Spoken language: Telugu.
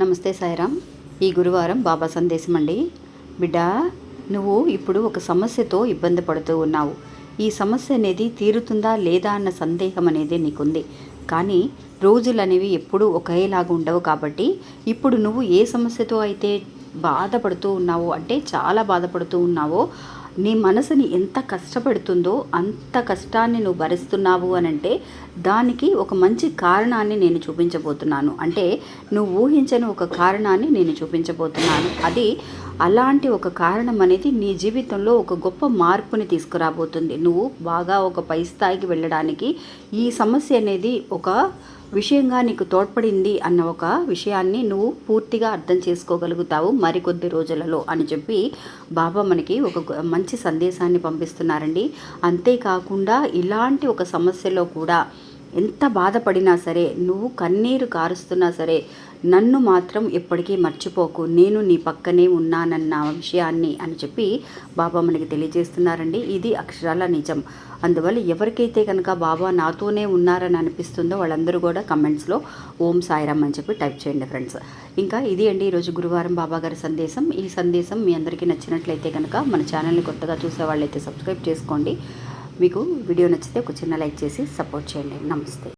నమస్తే సాయిరామ్. ఈ గురువారం బాబా సందేశం అండి. బిడ్డ నువ్వు ఇప్పుడు ఒక సమస్యతో ఇబ్బంది పడుతూ ఉన్నావు. ఈ సమస్య అనేది తీరుతుందా లేదా అన్న సందేహం అనేది నీకుంది. కానీ రోజులు అనేవి ఎప్పుడూ ఒకేలాగా ఉండవు కాబట్టి ఇప్పుడు నువ్వు ఏ సమస్యతో అయితే బాధపడుతూ ఉన్నావో అంటే చాలా బాధపడుతూ ఉన్నావో నీ మనసుని ఎంత కష్టపెడుతుందో అంత కష్టాన్ని నువ్వు భరిస్తున్నావు అని అంటే దానికి ఒక మంచి కారణాన్ని నేను చూపించబోతున్నాను. అంటే నువ్వు ఊహించని ఒక కారణాన్ని నేను చూపించబోతున్నాను. అది అలాంటి ఒక కారణం అనేది నీ జీవితంలో ఒక గొప్ప మార్పుని తీసుకురాబోతుంది. నువ్వు బాగా ఒక పై స్థాయికి వెళ్ళడానికి ఈ సమస్య అనేది ఒక విషయంగా నీకు తోడ్పడింది అన్న ఒక విషయాన్ని నువ్వు పూర్తిగా అర్థం చేసుకోగలుగుతావు మరికొద్ది రోజులలో అని చెప్పి బాబా మనకి ఒక మంచి సందేశాన్ని పంపిస్తున్నారండి. అంతేకాకుండా ఇలాంటి ఒక సమస్యలో కూడా ఎంత బాధపడినా సరే నువ్వు కన్నీరు కారుస్తున్నా సరే నన్ను మాత్రం ఎప్పటికీ మర్చిపోకు. నేను నీ పక్కనే ఉన్నానన్న విషయాన్ని అని చెప్పి బాబా మనకి తెలియజేస్తున్నారండి. ఇది అక్షరాల నిజం. అందువల్ల ఎవరికైతే కనుక బాబా నాతోనే ఉన్నారని అనిపిస్తుందో వాళ్ళందరూ కూడా కమెంట్స్లో ఓం సాయిరామ్ అని చెప్పి టైప్ చేయండి ఫ్రెండ్స్. ఇంకా ఇది అండి ఈరోజు గురువారం బాబా గారి సందేశం. ఈ సందేశం మీ అందరికీ నచ్చినట్లయితే కనుక మన ఛానల్ని కొత్తగా చూసే వాళ్ళైతే సబ్స్క్రైబ్ చేసుకోండి. మీకు వీడియో నచ్చితే ఒక చిన్న లైక్ చేసి సపోర్ట్ చేయండి. నమస్తే.